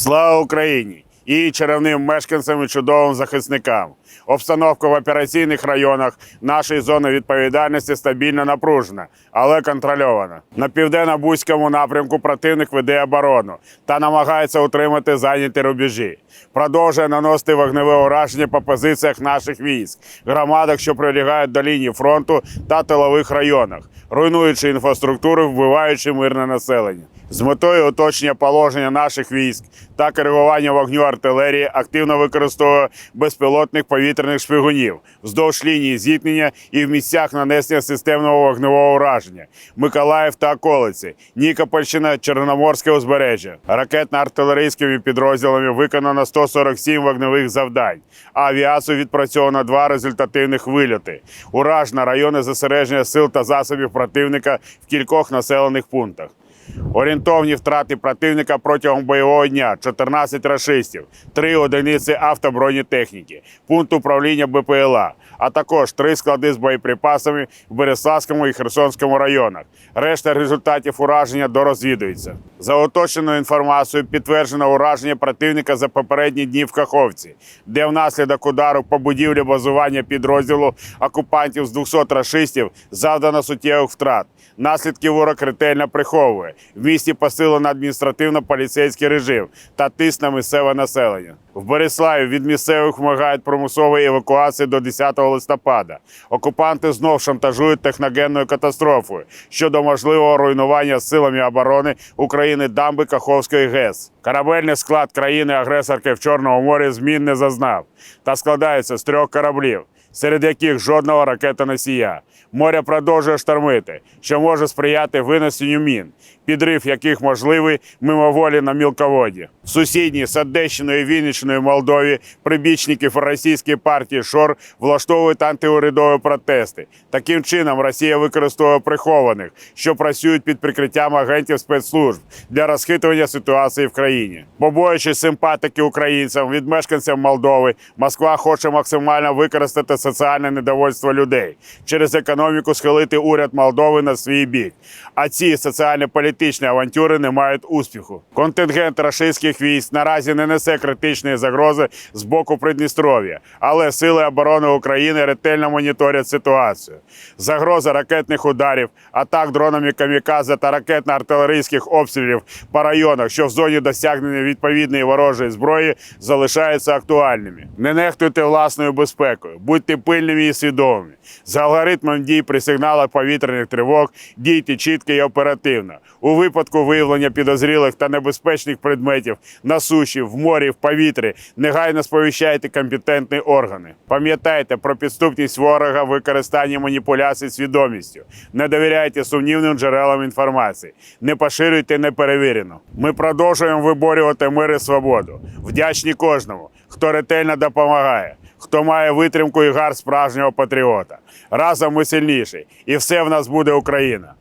Слава Україні! І чарівним мешканцям і чудовим захисникам. Обстановка в операційних районах нашої зони відповідальності стабільно напружена, але контрольована. На південно-бузькому напрямку противник веде оборону та намагається утримати зайняті рубежі. Продовжує наносити вогневе ураження по позиціях наших військ, громадах, що прилягають до лінії фронту та тилових районах, руйнуючи інфраструктуру, вбиваючи мирне населення. З метою оточення положення наших військ та коригування вогню артилерії активно використовує безпілотних повітряних шпигунів вздовж лінії зіткнення і в місцях нанесення системного вогневого ураження Миколаїв та околиці, Нікопольщина, Чорноморське узбережжя. Ракетно-артилерійськими підрозділами виконано 147 вогневих завдань. А авіацію відпрацьовано два результативних вильоти. Уражено райони зосередження сил та засобів противника в кількох населених пунктах. Орієнтовні втрати противника протягом бойового дня 14 рашистів, 3 одиниці автобронетехніки, пункт управління БПЛА, а також 3 склади з боєприпасами в Береславському і Херсонському районах. Решта результатів ураження дорозвідується. За оточеною інформацією підтверджено ураження противника за попередні дні в Каховці, де внаслідок удару по будівлі базування підрозділу окупантів з 200 рашистів завдано суттєвих втрат. Наслідки ворог ретельно приховує. В місті посилено адміністративно-поліцейський режим та тиск на місцеве населення. В Бориславі від місцевих вимагають примусової евакуації до 10 листопада. Окупанти знов шантажують техногенною катастрофою щодо можливого руйнування силами оборони України дамби Каховської ГЕС. Корабельний склад країни-агресорки в Чорному морі змін не зазнав та складається з трьох кораблів серед яких жодного ракетоносія. Море продовжує штормити, що може сприяти винесенню мін, підрив яких можливий мимоволі на мілководі. В сусідній з Одещиною Молдові прибічників російської партії ШОР влаштовують антиурядові протести. Таким чином Росія використовує прихованих, що працюють під прикриттям агентів спецслужб для розхитування ситуації в країні. Побоюючи симпатики українцям від мешканців Молдови, Москва хоче максимально використати соціальне недовольство людей через економіку схилити уряд Молдови на свій бік. А ці соціально-політичні авантюри не мають успіху. Контингент рашистських військ наразі не несе критичної загрози з боку Придністров'я, але сили оборони України ретельно моніторять ситуацію. Загроза ракетних ударів, атак дронами камікадзе та ракетно-артилерійських обстрілів по районах, що в зоні досягнення відповідної ворожої зброї, залишаються актуальними. Не нехтуйте власною безпекою, будьте пильними і свідомими. За алгоритмом дій при сигналах повітряних тривог дійте чітко і оперативно. У випадку виявлення підозрілих та небезпечних предметів на суші, в морі, в повітрі негайно сповіщайте компетентні органи. Пам'ятайте про підступність ворога в використанні маніпуляцій свідомістю. Не довіряйте сумнівним джерелам інформації. Не поширюйте неперевірено. Ми продовжуємо виборювати мир і свободу. Вдячні кожному, хто ретельно допомагає. Хто має витримку і гар справжнього патріота. Разом ми сильніші, і все в нас буде Україна.